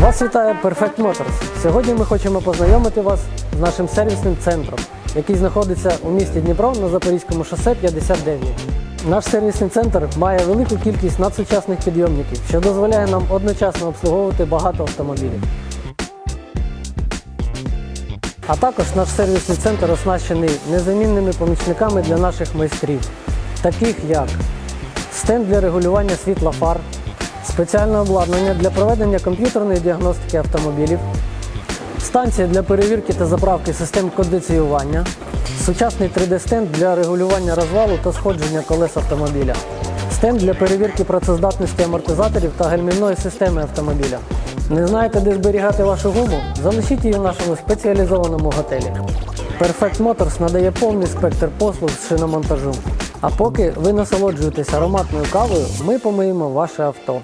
Вас вітає Perfect Motors. Сьогодні ми хочемо познайомити вас з нашим сервісним центром, який знаходиться у місті Дніпро на Запорізькому шосе 59. Наш сервісний центр має велику кількість надсучасних підйомників, що дозволяє нам одночасно обслуговувати багато автомобілів. А також наш сервісний центр оснащений незамінними помічниками для наших майстрів, таких як стенд для регулювання світла фар, спеціальне обладнання для проведення комп'ютерної діагностики автомобілів, станція для перевірки та заправки систем кондиціювання, сучасний 3D-стенд для регулювання розвалу та сходження колес автомобіля, стенд для перевірки працездатності амортизаторів та гальмівної системи автомобіля. Не знаєте, де зберігати вашу гуму? Залишіть її в нашому спеціалізованому готелі. Perfect Motors надає повний спектр послуг з шиномонтажу. А поки ви насолоджуєтесь ароматною кавою, ми помиємо ваше авто.